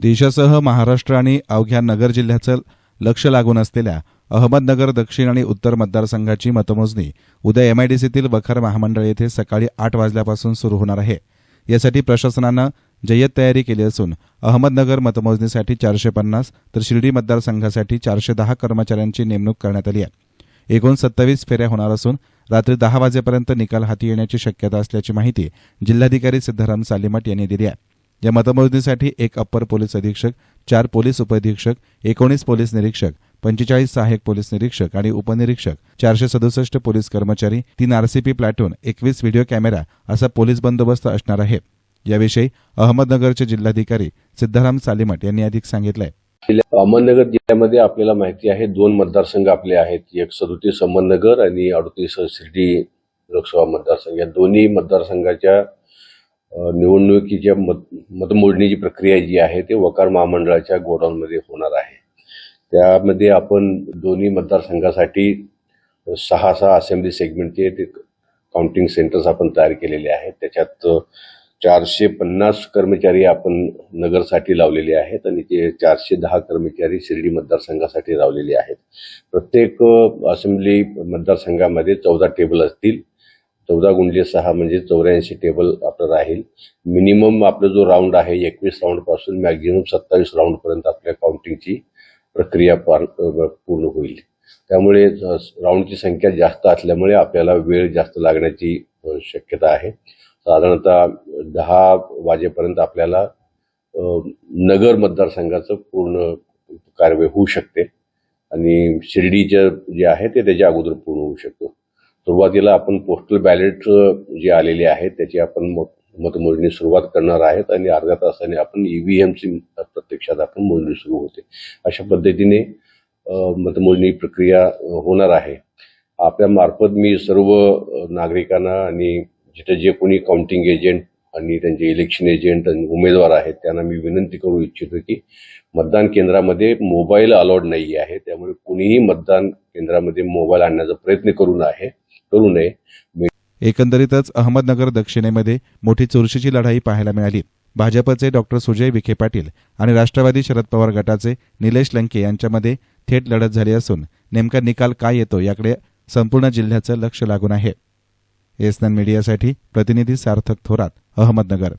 देशासह महाराष्ट्र आणि अवघ्या नगर जिल्ह्याचं लक्ष लागून असलेल्या अहमदनगर दक्षिण आणि उत्तर मतदारसंघाची मतमोजणी उद्या एमआयडीसीतील वखार महामंडळ येथे सकाळी आठ वाजल्यापासून सुरू होणार आहे. यासाठी प्रशासनानं जय्यत तयारी केली असून अहमदनगर मतमोजणीसाठी चारशे पन्नास तर शिर्डी मतदारसंघासाठी चारशे दहा कर्मचाऱ्यांची नेमणूक करण्यात आली आहे. एकूण सत्तावीस फेऱ्या होणार असून रात्री दहा वाजेपर्यंत निकाल हाती येण्याची शक्यता असल्याची माहिती जिल्हाधिकारी सिद्धाराम सालीमठ यांनी दिली आहे. या मतमोजणीसाठी एक अप्पर पोलीस अधीक्षक चार पोलीस उपअधीक्षक एकोणीस पोलीस निरीक्षक पंचेचाळीस सहाय्यक पोलीस निरीक्षक आणि उपनिरीक्षक चारशे सदुसष्ट पोलीस कर्मचारी तीन आरसीपी प्लॅटून एकवीस व्हिडिओ कॅमेरा असा पोलीस बंदोबस्त असणार आहे. याविषयी अहमदनगरचे जिल्हाधिकारी सिद्धाराम सालिमट यांनी अधिक सांगितलंय. अहमदनगर जिल्ह्यामध्ये आपल्याला माहिती आहे दोन मतदारसंघ आपले आहेत एक सदोतीस अहमदनगर आणि अडतीस शिर्डी लोकसभा मतदारसंघ. या दोन्ही मतदारसंघाच्या निवडणुकीच्या मत मतमोजणीची प्रक्रिया जी आहे ते वकार महामंडळाच्या गोडाऊनमध्ये होणार आहे. त्यामध्ये आपण दोन्ही मतदारसंघासाठी सहा सहा असेंब्ली सेगमेंटचे ते काउंटिंग सेंटर्स आपण तयार केलेले आहेत. त्याच्यात चारशे पन्नास कर्मचारी आपण नगरसाठी लावलेले आहेत आणि ते चारशे दहा कर्मचारी शिर्डी मतदारसंघासाठी लावलेले आहेत. प्रत्येक असेंब्ली मतदारसंघामध्ये चौदा टेबल असतील. चौदा गुंडे सहा म्हणजे चौऱ्याऐंशी टेबल आपलं राहील. मिनिमम आपला जो राऊंड आहे एकवीस राऊंडपासून मॅक्झिमम सत्तावीस राऊंडपर्यंत आपल्या काउंटिंगची प्रक्रिया पार पूर्ण होईल. त्यामुळे राऊंडची संख्या जास्त असल्यामुळे आपल्याला वेळ जास्त लागण्याची शक्यता आहे. साधारणतः दहा वाजेपर्यंत आपल्याला नगर मतदारसंघाचं पूर्ण कारवाई होऊ शकते. आणि शिर्डीचं जे आहे ते त्याच्या अगोदर पूर्ण होऊ शकतो. सुरुवातीला आपण पोस्टल बॅलेट जे आलेले आहेत त्याची आपण मत- मतमोजणी सुरुवात करणार आहेत आणि अर्ध्या तासाने आपण ईव्हीएमची प्रत्यक्षात आपण मोजणी सुरू होते. अशा पद्धतीने मतमोजणी प्रक्रिया होणार आहे. आपल्यामार्फत मी सर्व नागरिकांना आणि जिथे जे कोणी काउंटिंग एजंट आणि त्यांचे इलेक्शन एजंट आणि उमेदवार आहेत त्यांना मी विनंती करू इच्छितो की मतदान केंद्रामध्ये मोबाईल अलाउड नाही आहे. त्यामुळे कुणीही मतदान केंद्रामध्ये मोबाईल आणण्याचा प्रयत्न करू आहे करू नये. एकंदरीतच अहमदनगर दक्षिणेमध्ये मोठी चुरशीची लढाई पाहायला मिळाली. भाजपचे डॉक्टर सुजय विखे पाटील आणि राष्ट्रवादी शरद पवार गटाचे निलेश लंके यांच्यामध्ये थेट लढत झाली असून नेमका निकाल काय येतो याकडे संपूर्ण जिल्ह्याचं लक्ष लागून आहे. एसनन मीडियासाठी प्रतिनिधी सार्थक थोरात अहमदनगर.